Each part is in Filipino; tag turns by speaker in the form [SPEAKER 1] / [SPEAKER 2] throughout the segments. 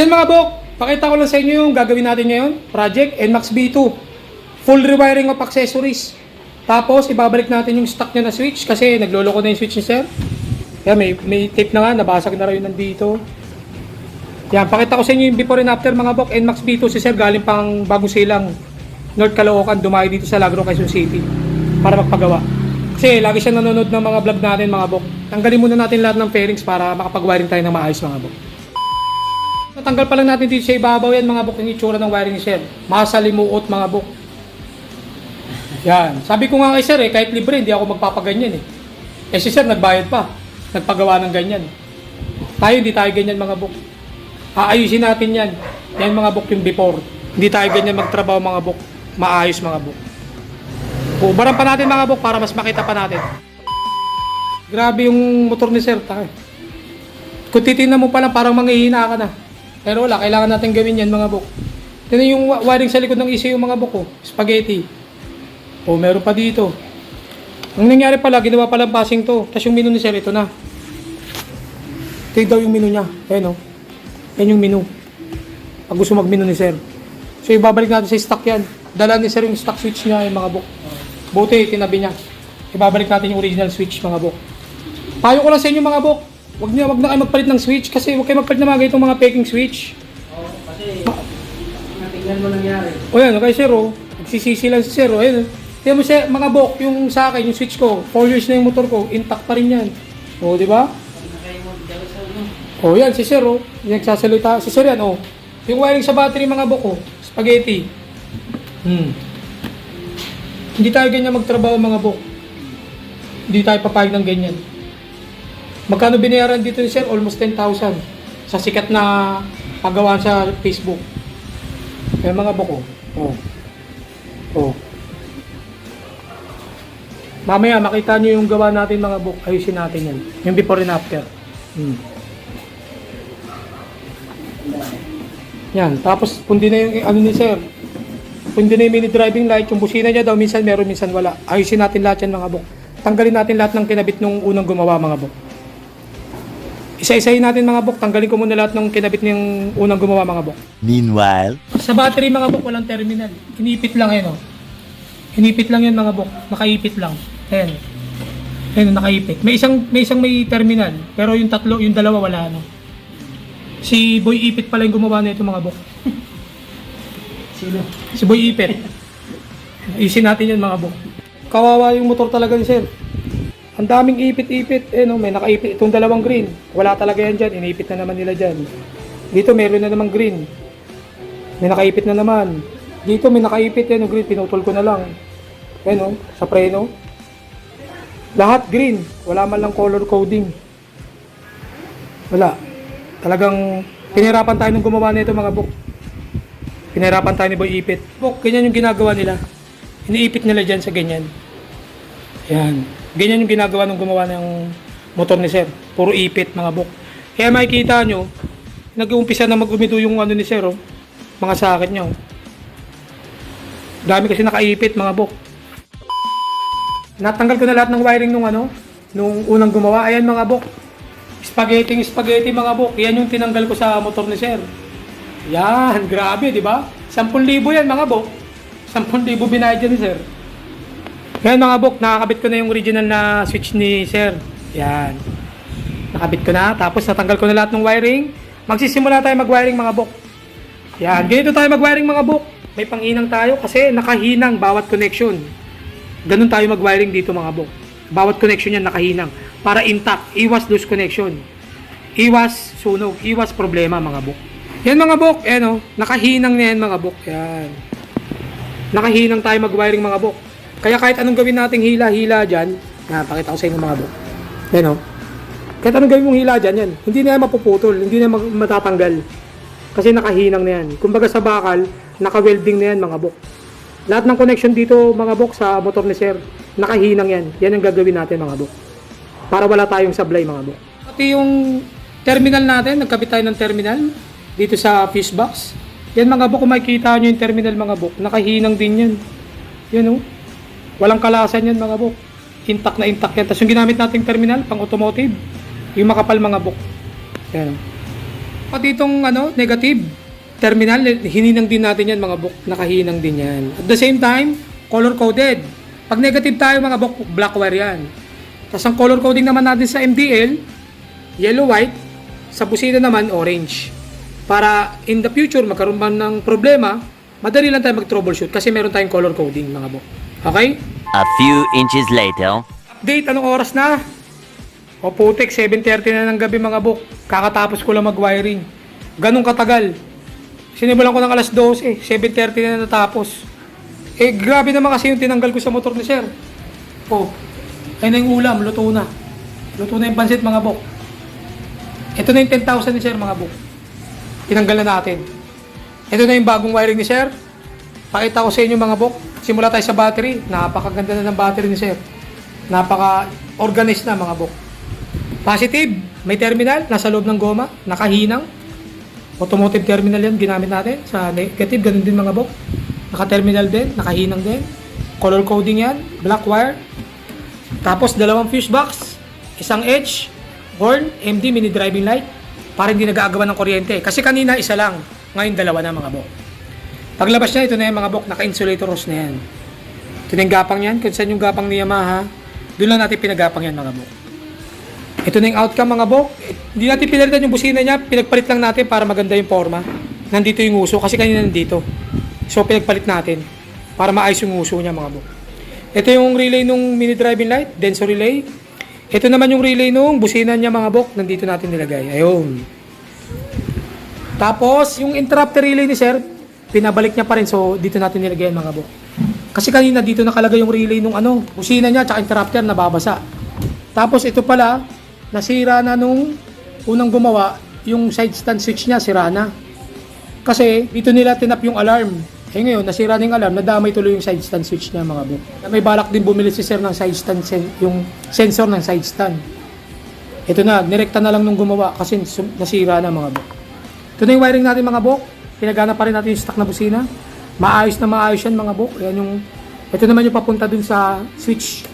[SPEAKER 1] Yan mga bok, pakita ko lang sa inyo yung gagawin natin ngayon. Project NMAX B2. Full rewiring of accessories. Tapos, ibabalik natin yung stock niya na switch kasi nagloloko na yung switch ni sir. Yan, may, may tape na nga, nabasag na rin nandito. Yan, pakita ko sa inyo yung before and after mga bok. NMAX B2 si sir galing pang bagong silang North Caloocan, dumayo dito sa Lagro, Quezon City para magpagawa. Kasi lagi siya nanonood ng mga vlog natin mga bok. Tanggalin muna natin lahat ng fairings para makapag-wiring tayo ng maayos mga bok. Natanggal pa lang natin dito sa ibabaw yan mga bok yung itsura ng wiring ni sir. Masalimuot mga bok. Yan. Sabi ko nga kay sir eh, kahit libre hindi ako magpapaganyan eh. Eh si sir nagbayad pa. Nagpagawa ng ganyan. Tayo hindi tayo ganyan mga bok. Aayusin natin yan. Yan mga bok yung before. Hindi tayo ganyan magtrabaho mga bok. Maayos mga bok. Ubaran pa natin mga bok para mas makita pa natin. Grabe yung motor ni sir. Tayo. Kung titignan mo pa lang parang manghihina ka na. Pero wala, kailangan natin gawin yan mga bok. Tignan yung wiring sa likod ng ECU mga bok oh. Spaghetti. O meron pa dito. Ang nangyari pala, ginawa palang passing to. Tapos yung menu ni sir, ito na. Ito daw yung menu niya. Ayan o. Yan yung menu. Pag gusto mag-menu ni sir. So ibabalik natin sa stock yan. Dala ni sir yung stock switch niya yung mga bok. Buti, tinabi niya. Ibabalik natin yung original switch mga bok. Payo ko lang sa inyo mga bok. Huwag niyo, wag na kayo magpalit ng switch kasi huwag kayo magpalit ng mga ganitong mga peking switch.
[SPEAKER 2] Oo, kasi natingnan mo nangyari.
[SPEAKER 1] O yan, kay Sir, oh. Nagsisisi lang si Sir, oh. Ayan, oh. Tingnan mo siya, mga bok, yung sa akin, yung switch ko, 4 years na yung motor ko, intact pa rin yan. O, di ba? O, yan, si Sir, oh. Yung nagsasalita. Si Sir yan, oh. Yung wiring sa battery, mga bok, oh. Spaghetti. Hmm. Hindi tayo ganyan magtrabaho, mga bok. Hindi tayo papayag ng ganyan. Magkano binayaran dito ni Sir? Almost 10,000. Sa sikat na pagawaan sa Facebook. Yan mga bok, oh. Oh. Oh. Mamaya makita nyo yung gawa natin mga book. Ayusin natin yan. Yung before and after. Hmm. Yan. Tapos pundi na yung ano ni sir. Pundi na yung mini driving light. Yung busina niya daw minsan meron minsan wala. Ayusin natin lahat yan mga book. Tanggalin natin lahat ng kinabit nung unang gumawa mga book. Isa-isahin natin mga book. Tanggalin ko muna lahat ng kinabit ng unang gumawa mga book.
[SPEAKER 3] Meanwhile,
[SPEAKER 1] Sa battery mga bok, walang terminal. Inipit lang yan, oh. Inipit lang yan mga bok. Nakaipit lang. Ayan. Ayan, nakaipit. May isang, may isang may terminal. Pero yung tatlo, yung dalawa wala, no. Si Boy Ipit pala yung gumawa nito mga bok.
[SPEAKER 2] Sino?
[SPEAKER 1] Si Boy Ipit. Isin natin yan mga bok. Kawawa yung motor talaga ni sir. Ang daming ipit-ipit. Eh no, may nakaipit. Itong dalawang green. Wala talaga yan dyan. Inipit na naman nila dyan. Dito meron na namang green. May nakaipit na naman. Dito may nakaipit yan. Yung green, pinutol ko na lang. Eh no, sa preno. Lahat green. Wala man lang color coding. Wala. Talagang pinirapan tayo nung gumawa nito mga bok. Pinahirapan tayo ni Boy Ipit. Bok, ganyan yung ginagawa nila. Iniipit nila dyan sa ganyan. Yan. Ganyan yung ginagawa nung gumawa ng motor ni Sir. Puro ipit, mga bok. Kaya makikita nyo, nag-uumpisa na mag-umido yung ano ni Sir, oh. Mga sakit nyo. Dami kasi nakaipit, mga bok. Natanggal ko na lahat ng wiring nung ano, nung unang gumawa. Ayan mga bok. Spaghetti, spaghetti mga bok. Yan yung tinanggal ko sa motor ni Sir. Yan, grabe, di ba? 10,000 yan mga bok. 10,000 binayad yan ni Sir. Yan mga bok, nakakabit ko na yung original na switch ni Sir. Yan. Nakabit ko na, tapos natanggal ko na lahat ng wiring. Magsisimula tayo mag-wiring mga bok. Yan, ganito tayo mag-wiring mga bok. May panginang tayo kasi nakahinang bawat connection. Ganun tayo mag-wiring dito mga bok. Bawat connection yan nakahinang. Para intact, iwas loose connection. Iwas sunog, iwas problema mga bok. Yan mga bok, yan o. Nakahinang na yan mga bok. Yan. Nakahinang tayo mag-wiring mga bok. Kaya kahit anong gawin nating hila-hila dyan, na pakita ko sa inyo mga bok. Yan o. Kahit anong gawin mong hila dyan, yan. Hindi na yan mapuputol, hindi na matatanggal. Kasi nakahinang na yan. Kumbaga sa bakal, naka-welding na yan mga bok. Lahat ng connection dito mga bok sa motor ni Sir, nakahinang yan. Yan ang gagawin natin mga bok. Para wala tayong sablay mga bok. Pati yung terminal natin, nagkabit tayo ng terminal dito sa fuse box. Yan mga bok, kung makikita nyo yung terminal mga bok, nakahinang din yan. Yan o. Walang kalasan yan mga bok. Intact na intact yan. Tapos yung ginamit nating terminal, pang automotive, yung makapal mga bok. Yan. Pati itong ano, negative terminal, hininang din natin yan mga bok. Nakahinang din yan. At the same time, color coded. Pag negative tayo mga bok, black wire yan. Tapos ang color coding naman natin sa MDL, yellow white, sa busina naman orange. Para in the future magkaroon man ng problema, madali lang tayo mag-troubleshoot kasi meron tayong color coding mga bok. Okay?
[SPEAKER 3] A few inches later.
[SPEAKER 1] Update, anong oras na? O putik, 7.30 na ng gabi mga buk. Kakatapos ko lang mag-wiring. Ganong katagal. Sinimulan ko ng alas 12, eh, 7.30 na natapos. Eh, grabe naman kasi yung tinanggal ko sa motor ni sir. Oh, ayun na yung ulam, luto na. Luto na yung pansit mga buk. Ito na yung 10,000 ni sir mga buk. Tinanggal na natin. Ito na yung bagong wiring ni sir. Pakita ko sa inyo mga bok. Simula tayo sa battery. Napakaganda na ng battery ni sir. Napaka-organized na mga bok. Positive. May terminal. Nasa loob ng goma. Nakahinang. Automotive terminal yan. Ginamit natin. Sa negative. Ganun din mga bok. Naka-terminal din. Nakahinang din. Color coding yan. Black wire. Tapos dalawang fuse box. Isang edge. Horn. MD mini driving light. Para hindi nag-aagawan ng kuryente. Kasi kanina isa lang. Ngayon dalawa na mga bok. Paglabas niya, ito na yung mga bok, naka-insulator hose na yan. Ito na yung gapang yan, kung saan yung gapang ni Yamaha, doon lang natin pinagapang yan mga bok. Ito na yung outcome mga bok. Hindi natin pinalitan yung busina niya, pinagpalit lang natin para maganda yung forma. Nandito yung uso, kasi kanina nandito. So pinagpalit natin, para maayos yung uso niya mga bok. Ito yung relay nung mini driving light, denso relay. Ito naman yung relay nung busina niya mga bok, nandito natin nilagay. Ayun. Tapos, yung interrupter relay ni sir, pinabalik niya pa rin. So, dito natin nilagay yan, mga bok. Kasi kanina dito nakalagay yung relay nung ano, busina niya, tsaka interrupter, nababasa. Tapos, ito pala, nasira na nung unang gumawa, yung side stand switch niya, sira na. Kasi, dito nila tinap yung alarm. Eh ngayon, nasira na yung alarm, nadamay tuloy yung side stand switch niya, mga bok. May balak din bumili si sir ng side stand, sen- yung sensor ng side stand. Ito na, nirekta na lang nung gumawa kasi nasira na mga bok. Ito na yung wiring natin mga bok. Pinagana pa rin natin yung stock na busina. Maayos na maayos yan mga bok. Yan yung, ito naman yung papunta dun sa switch.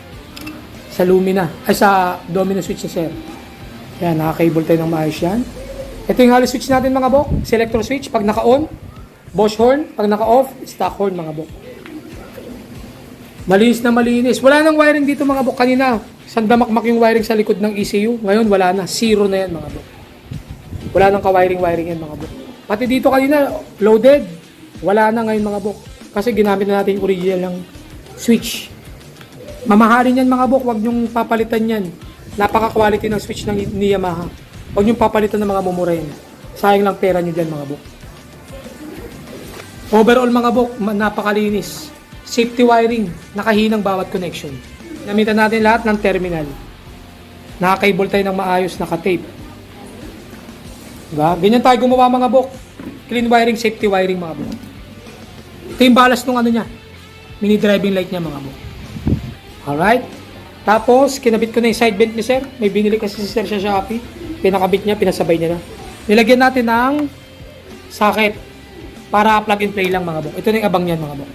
[SPEAKER 1] Sa Lumina. Ay sa domino switch ni sir. Yan, naka-cable tayo ng maayos yan. Ito yung halo switch natin mga bok. Selector switch pag naka-on. Bosch horn. Pag naka-off, stock horn mga bok. Malinis na malinis. Wala nang wiring dito mga bok. Kanina, sandamakmak yung wiring sa likod ng ECU. Ngayon, wala na. Zero na yan mga bok. Wala nang ka-wiring-wiring yan mga bok. Pati dito kanina, loaded. Wala na ngayon mga bok. Kasi ginamit na natin yung original ng switch. Mamahalin yan mga bok. Huwag nyong papalitan yan. Napaka-quality ng switch ng ni Yamaha. Huwag nyong papalitan ng mga mumura yan. Sayang lang pera nyo dyan mga bok. Overall mga bok, napakalinis. Safety wiring, nakahinang bawat connection. Namitan natin lahat ng terminal. Nakakable tayo ng maayos, naka-tape. Diba? Ganyan tayo gumawa mga bok. Clean wiring, safety wiring mga bok. Ito yung balas nung ano niya. Mini driving light niya mga bok. Alright. Tapos, kinabit ko na yung side vent ni sir. May binili kasi si sir sa Shopee. Pinakabit niya, pinasabay niya na. Nilagyan natin ng socket para plug and play lang mga bok. Ito na yung abang niyan mga bok.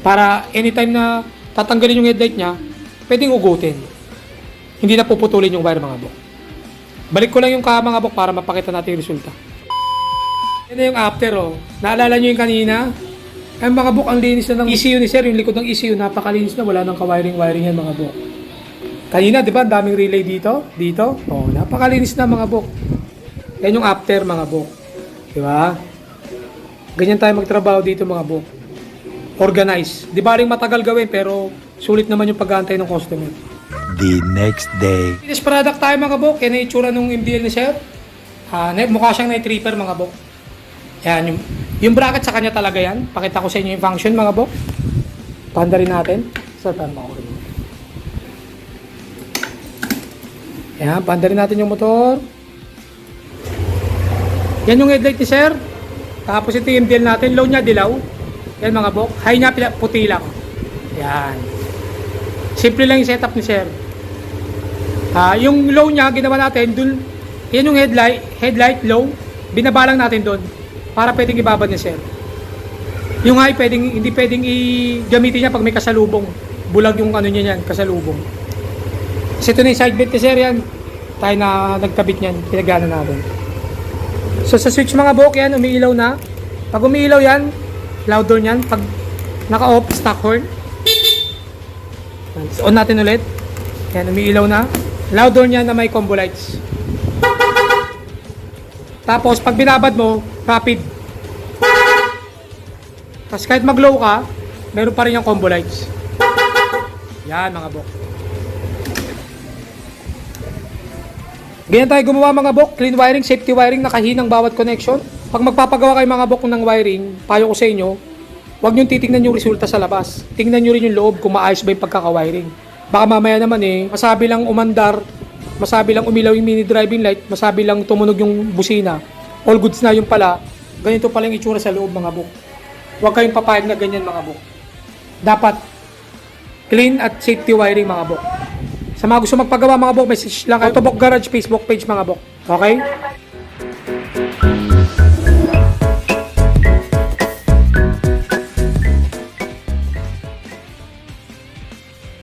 [SPEAKER 1] Para anytime na tatanggalin yung headlight niya, pwedeng ugutin. Hindi na puputulin yung wire mga bok. Balik ko lang yung ka mga bok para mapakita natin yung resulta. Yan na yung after oh. Naalala nyo yung kanina? Ay mga bok, ang linis na ng ECU ni sir. Yung likod ng ECU, napakalinis na. Wala nang ka-wiring-wiring yan mga bok. Kanina, di ba, ang daming relay dito? Dito? Oh, napakalinis na mga bok. Yan yung after mga bok. Di ba? Ganyan tayo magtrabaho dito mga bok. Organize. Di ba rin matagal gawin pero sulit naman yung pag-aantay ng customer.
[SPEAKER 4] The next day.
[SPEAKER 1] Finished product tayo mga bok. Yan ang itsura nung MDL ni Sir. Na- mukha siyang night tripper mga bok. Yan, yung, yung bracket sa kanya talaga yan. Pakita ko sa inyo yung function mga bok. Panda rin natin. Sa tan mo Yan, panda rin natin yung motor. Yan yung headlight ni Sir. Tapos ito yung MDL natin. Low niya dilaw. Yan mga bok. High niya puti lang. Yan. Simple lang yung setup ni Sir. Ah, yung low niya ginawa natin dun yan yung headlight, headlight low, binabalang natin doon para pwedeng ibabad ni sir. Yung high pwedeng hindi pwedeng i-gamitin niya pag may kasalubong. Bulag yung ano niya yan, kasalubong. Kasi ito na yung side vent ni sir yan. Tayo na nagkabit niyan, pinagana natin. So sa switch mga bok yan, umiilaw na. Pag umiilaw yan, loud door yan. Pag naka-off, stock horn. So, on natin ulit. Yan, umiilaw na. Loud door niya na may combo lights. Tapos, pag binabad mo, rapid. Tapos kahit mag-low ka, meron pa rin yung combo lights. Yan mga bok. Ganyan tayo gumawa mga bok. Clean wiring, safety wiring, nakahinang bawat connection. Pag magpapagawa kayo mga bok ng wiring, payo ko sa inyo, huwag nyo titignan yung resulta sa labas. Tingnan nyo rin yung loob kung maayos ba yung pagkaka-wiring. Baka mamaya naman eh, masabi lang umandar, masabi lang umilaw yung mini driving light, masabi lang tumunog yung busina. All goods na yung pala. Ganito pala yung itsura sa loob mga bok. Huwag kayong papayag na ganyan mga bok. Dapat clean at safety wiring mga bok. Sa mga gusto magpagawa mga bok, message lang kayo. Autobok Garage Facebook page mga bok. Okay?